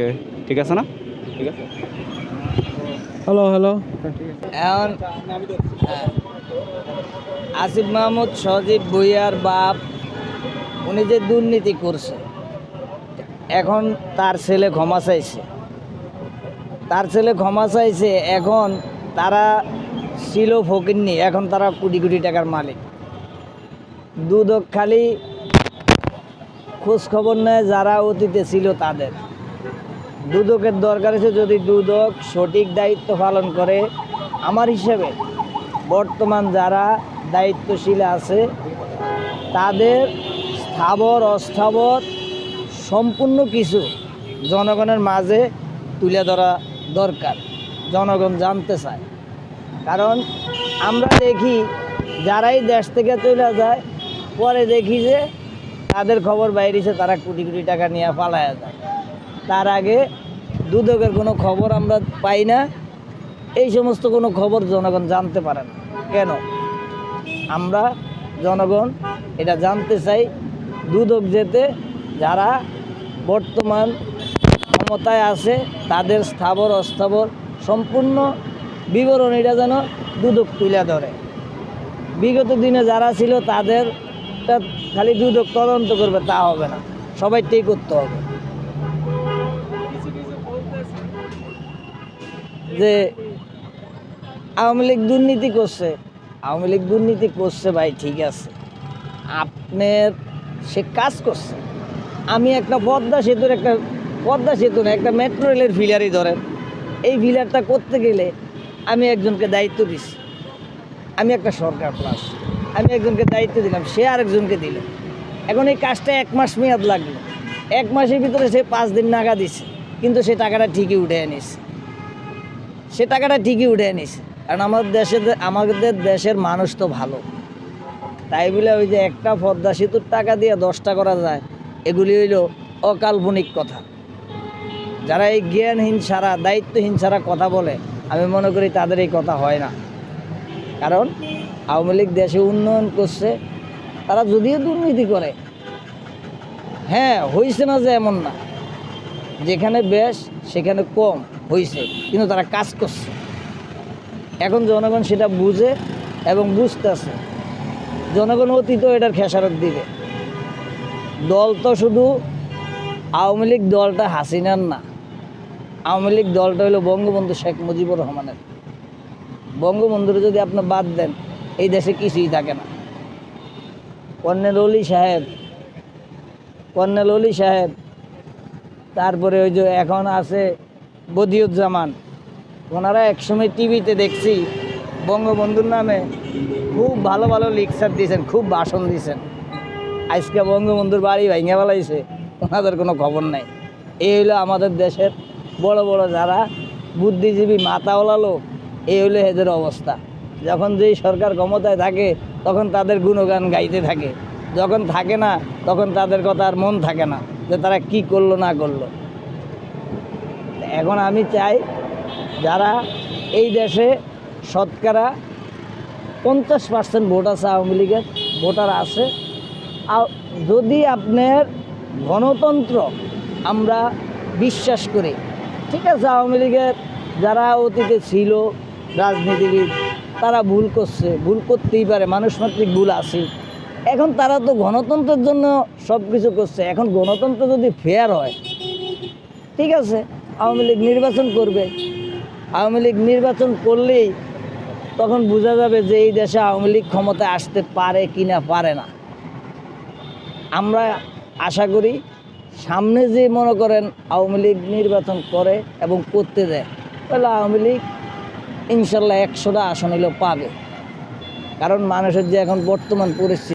ওকে ঠিক আছে না? ঠিক আছে? হ্যালো হ্যালো এখন হ্যাঁ, আসিফ মাহমুদ সজীব ভুইয়ার বাপ উনি যে দুর্নীতি করছে এখন তার ছেলে ক্ষমা চাইছে। তার ছেলে ক্ষমা চাইছে এখন তারা ছিল ফকিরনি এখন তারা কোটি কোটি টাকার মালিক। দুদক খালি খোঁজ খবর নেয় যারা অতীতে ছিল তাদের। দুদকের দরকার আছে যদি দুদক সঠিক দায়িত্ব পালন করে, আমার হিসেবে বর্তমান যারা দায়িত্বশীল আছে, তাদের স্থাবর, অস্থাবর সম্পূর্ণ কিছু জনগণের মাঝে তুলে ধরা দরকার, জনগণ জানতে চায়। কারণ আমরা দেখি যারাই দেশ থেকে চলে যায়, পরে দেখি যে তাদের খবর বাইরেছে তারা কোটি কোটি টাকা নিয়ে পালায়া যায়। তার আগে দুদকের কোনো খবর আমরা পাই না। এই সমস্ত কোনো খবর জনগণ জানতে পারে না। কেন? আমরা জনগণ এটা জানতে চাই, দুদক যেতে যারা বর্তমান ক্ষমতায় আছে, তাদের স্থাবর অস্থাবর সম্পূর্ণ বিবরণীটা যেন দুদক তুলে ধরে। বিগত দিনে যারা ছিল, তাদের খালি দুদক তদন্ত করবে, তা হবে না। সবাই সবাইটাই করতে হবে। যে আওয়ামী লীগ দুর্নীতি করছে, আওয়ামী লীগ দুর্নীতি করছে ভাই, ঠিক আছে। আপনার সে কাজ করছে। আমি একটা পদ্মা সেতুর একটা, পদ্মা সেতু না, একটা মেট্রো রেলের ফিলারই ধরেন, এই ফিলারটা করতে গেলে আমি একজনকে দায়িত্ব দিছি। আমি একটা সরকার প্লাস আমি একজনকে দায়িত্ব দিলাম, সে আরেকজনকে দিল। এখন এই কাজটা এক মাস মেয়াদ লাগল। এক মাসের ভিতরে সে পাঁচ দিন নাগা দিছে, কিন্তু সে টাকাটা ঠিকই উঠে আনিছে সে টাকাটা ঠিকই উঠে আনিছে কারণ আমাদের দেশে আমাদের দেশের মানুষ তো ভালো। তাই বলে ওই যে একটা পদ্মা সেতুর টাকা দিয়ে দশটা করা যায়, এগুলি হইল অকাল্পনিক কথা। যারা এই জ্ঞানহীন ছাড়া দায়িত্বহীন ছাড়া কথা বলে, আমি মনে করি তাদের এই কথা হয় না। কারণ আওয়ামী লীগ দেশে উন্নয়ন করছে, তারা যদিও দুর্নীতি করে। হ্যাঁ হয়েছে না যে এমন না। যেখানে বেশ, সেখানে কম। হয়েছে কিন্তু তারা কাজ করছে। এখন জনগণ সেটা বুঝে এবং বুঝতেছে জনগণ অতীত এটার খেসারত দিবে। দল তো শুধু আওয়ামী লীগ দলটা হাসিনার না। আওয়ামী লীগ দলটা হলো বঙ্গবন্ধু শেখ মুজিবুর রহমানের। বঙ্গবন্ধুর যদি আপনি বাদ দেন, এই দেশে কিছুই থাকে না। কর্নেল অলি সাহেব, কর্নেল অলি সাহেব, তারপরে ওই যে এখন আছে বদিউজ্জামান। ওনারা একসময় টিভিতে দেখছি, বঙ্গবন্ধুর নামে খুব ভালো ভালো লেকচার দিয়েছেন, খুব ভাষণ দিয়েছেন। আজকে বঙ্গবন্ধুর বাড়ি ভেঙে ফেলাইছে, ওনাদের কোনো খবর নাই। এই হলো আমাদের দেশের বড় বড় যারা বুদ্ধিজীবী মাথাওয়ালা লোক, এই হলো এদের অবস্থা। যখন যেই সরকার ক্ষমতায় থাকে, তখন তাদের গুণগান গাইতে থাকে। যখন থাকে না, তখন তাদের কথা আর মন থাকে না যে তারা কি করল না করল। এখন আমি চাই যারা এই দেশে শতকরা পঞ্চাশ পার্সেন্ট ভোট আছে আওয়ামী লীগের, ভোটার আছে। যদি আপনার গণতন্ত্র আমরা বিশ্বাস করি, ঠিক আছে, আওয়ামী লীগের যারা অতীতে ছিল রাজনীতিবিদ, তারা ভুল করছে, ভুল করতেই পারে মানুষ মাত্রিক ভুল আছে। এখন তারা তো গণতন্ত্রের জন্য সব কিছু করছে, এখন গণতন্ত্র যদি ফেয়ার হয়, ঠিক আছে আওয়ামী লীগ নির্বাচন করবে। আওয়ামী লীগ নির্বাচন করলেই তখন বোঝা যাবে যে এই দেশে আওয়ামী লীগ ক্ষমতায় আসতে পারে কি না পারে না। আমরা আশা করি সামনে যে মনে করেন আওয়ামী লীগ নির্বাচন করে এবং করতে দেয়, তাহলে আওয়ামী লীগ ইনশাল্লাহ একশোটা আসন হলেও পাবে। কারণ মানুষের যে এখন বর্তমান পরিস্থিতি